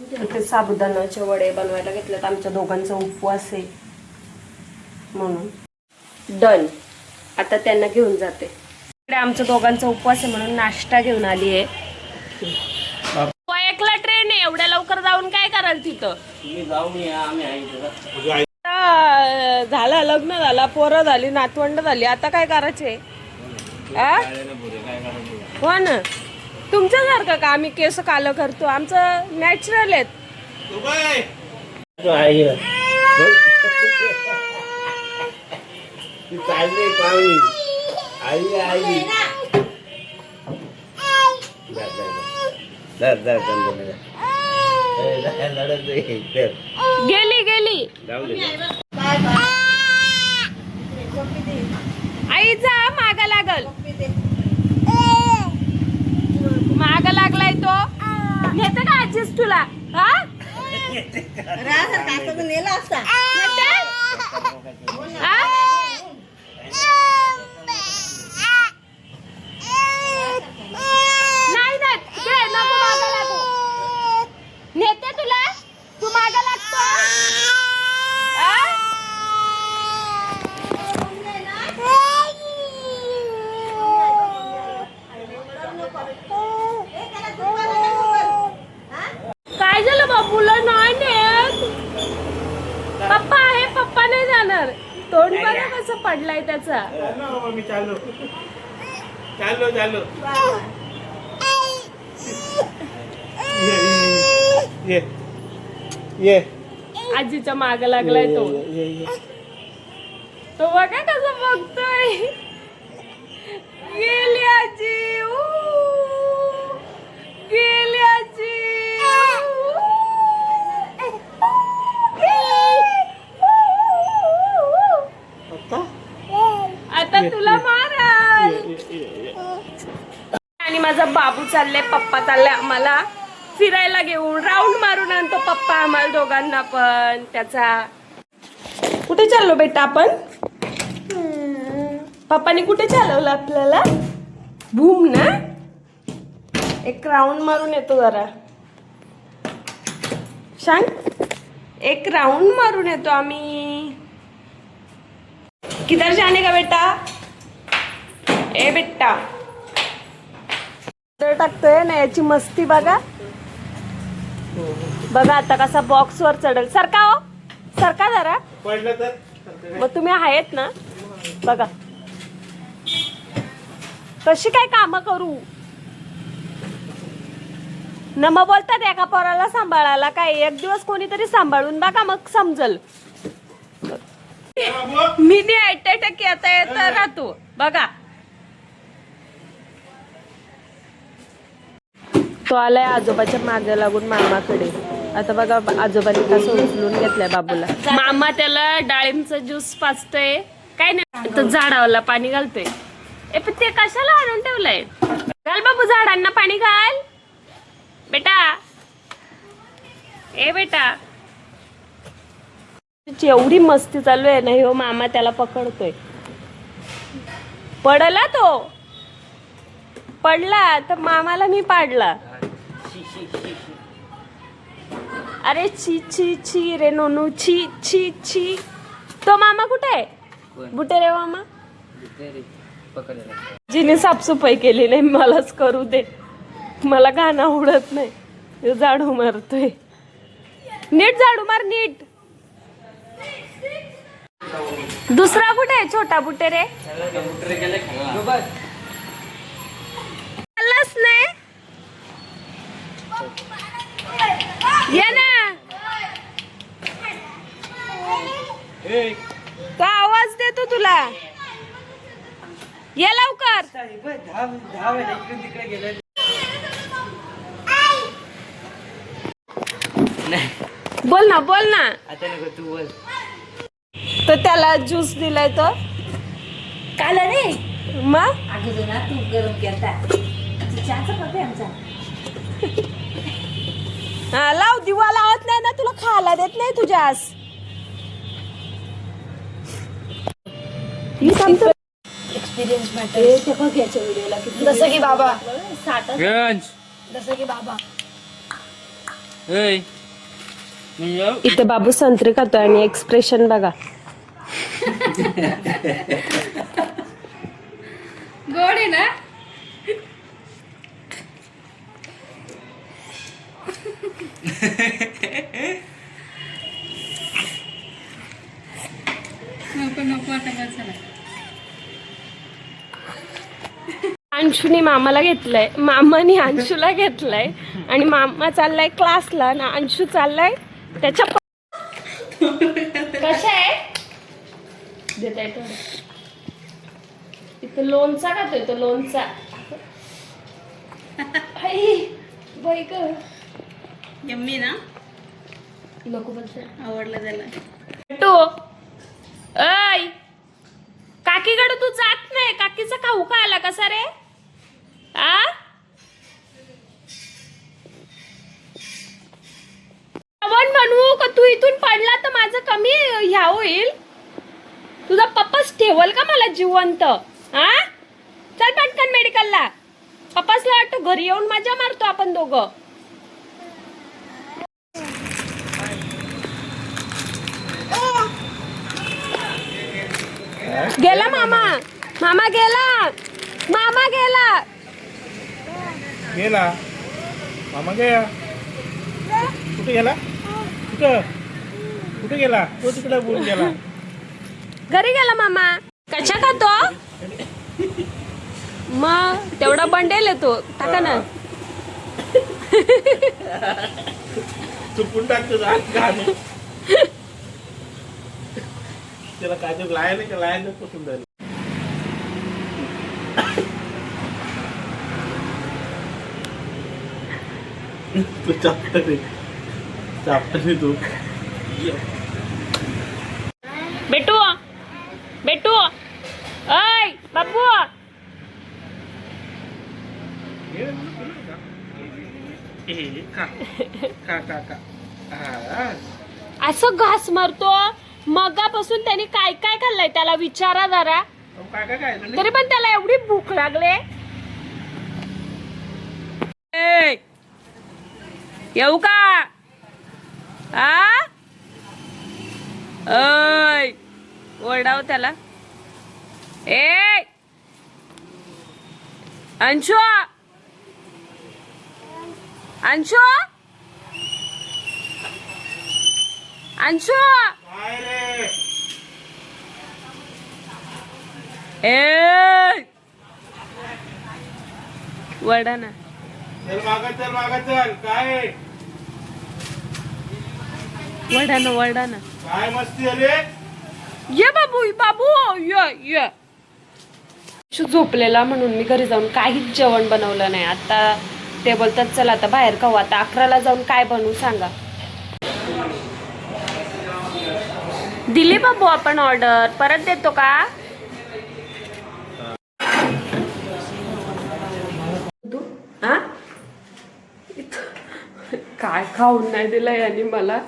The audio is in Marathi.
ते साबुदाण्याचे वडे बनवायला घेतलेत. आमच्या दोघांचा उपवास आहे. म्हणून. डन आता त्यांना घेऊन जाते. इकडे आमच्या दोघांचा उपवास आहे म्हणून नाश्ता घेऊन आली आहे. एकला ट्रेन आहे. एवढ्या लवकर जाऊन काय कराल तिथं? आता झालं लग्न झालं पोरं झाली नातवंड झाली. आता काय करायचे? हो ना. तुमच्यासारखं का? आम्ही केस कालं करतो. आमचं नॅचरल आहेत. गेली गेली जाऊ दे आई जा मागा लागल मागा लागलाय तो नेते का आजीच तुला? हा? नेला असता? हा? नाही नेत. घे, नको मागं लागू. नेते तुला तू मागा लागतो हा? काय झालं बाबूला नाही नेत पप्पा आहे पप्पा नाही जाणार तोंड बघा कसं पडलाय त्याचा. मी चाललो चाललो चाललो ये ये आजीच्या माग लागलाय तो तो बघा कसं बघतोय गेली आजी ऊ. गेली आजी आता आता तुला माराल आणि माझा बाबू चाललाय पप्पा चाललाय आम्हाला फिरायला घेऊन. राऊंड मारून आणतो पप्पा आम्हाला दोघांना पण. त्याचा कुठे चाललो बेटा आपण? पप्पाने कुठे चालवलं आपल्याला? भूम ना? एक राऊंड मारून येतो जरा. सांग. एक राऊंड मारून येतो आम्ही. किधर जाने का बेटा? ए बेटा. टाकतोय ना याची मस्ती बघा. बघा आता कसा बॉक्स वर चढल. सरका हो. सरका जरा. मग तुम्ही आहेत ना? बघा. कशी काय काम करू? न मग बोलतात एका पोराला सांभाळायला काय? एक दिवस कोणीतरी सांभाळून बघा मग समजल. मी नाही अटॅक येता येता राहतो बघा. तो आलाय आजोबाच्या मागे लागून मामाकडे. आता बघा आजोबाने कसं उचलून घेतलंय बाबूला. मामा त्याला डाळिंबचा ज्यूस पाचतोय काय नाही तो झाडावला पाणी घालतोय. ए पण ते कशाला आणून ठेवलंय? घाल बाबू झाडांना पाणी घाल. बेटा. ए बेटा. एवढी मस्ती चालू आहे ना हो मामा त्याला पकडतोय. पडला तो. पडला तर मामाला मी पाडला. अरे छी छी छी रे नोनू छी छी छी तो मामा कुठे आहे? बुटे रे मामा? जिने साफसफाई केली नाही मलाच करू दे. मला गाणं आवडत नाही. झाडू मारतोय. नीट झाडू मार नीट. दुसरा कुठे आहे छोटा बुटे रे चाललाच नाही ये ना तो आवाज देतो तुला. ये लवकर. बोल ना बोल ना. तो त्याला ज्यूस दिलाय तो. काल रे. मग? अगोदर ना तू गरम केलता. चहाचा कप आहे आमचा. हा लाव दिवा लावत नाही ना तुला खायला देत नाही तुझ्यास मी सांगतो. एक्सपिरियन्स मॅटर ते बघ याच्या व्हिडिओला किती जसं की बाबा. साठ जसं की बाबा. ऐ इथे बाबू संत्री खातोय आणि एक्सप्रेशन बघा. गोड आहे ना? अंशूने मामाला घेतलंय. मामाने अंशूला घेतलंय. आणि मामा चाललाय क्लासला ना अंशू चाललाय त्याच्या कशा आहे देता इथं लोणचा खातोय तो? लोणचा. बाई ग. यम्मी ना? नको बोलते आवडलं त्याला ऐ काकीकडे तू जात नाही काकीचा खाऊ का आला कसा रे आ श्रावण म्हणू का तू इथून पडला तर माझं कमी ह्या होईल. तुझा पप्पाच ठेवल का मला जिवंत? हा चल पटकन मेडिकलला. पप्पासला वाटतो घरी येऊन मजा मारतो आपण दोघं. गेला मामा. मामा गेला. मामा गेला. गेला. मामा गेला. कुठे गेला? कुठं? कुठे गेला? तो तिकडे बोल गेला. घरी गेला मामा. कशा खातो मग तेवढा बंडेल येतो टाका ना. चुपून टाकतो त्याला ते लाया नाही का? लाया पसंत झाली तू चापटर आहे चापटर आहे तू. बेटू बेटू ऐ बाबू असं घास मारतो. मगापासून त्याने काय काय खाल्लंय त्याला विचारा जरा. तरी पण त्याला एवढी भूक लागले. येऊ का? आ? ओरडाव त्याला. ए! अंशु! अंशु! अंशु! ए! वडा ना. चल मागा चल मागा चल. काय? वडा ना वडा ना. काय मस्ती अरे ये बाबू बाबू. ये ये. झोपलेला म्हणून मी घरी जाऊन काहीच जेवण बनवलं नाही. आता ते बोलतात चला आता बाहेर खाऊ. आता अकराला जाऊन काय बनवू सांगा. दिली बाबू आपण ऑर्डर परत देतो का? तू हा काय खाऊन नाही दिलं यांनी मला?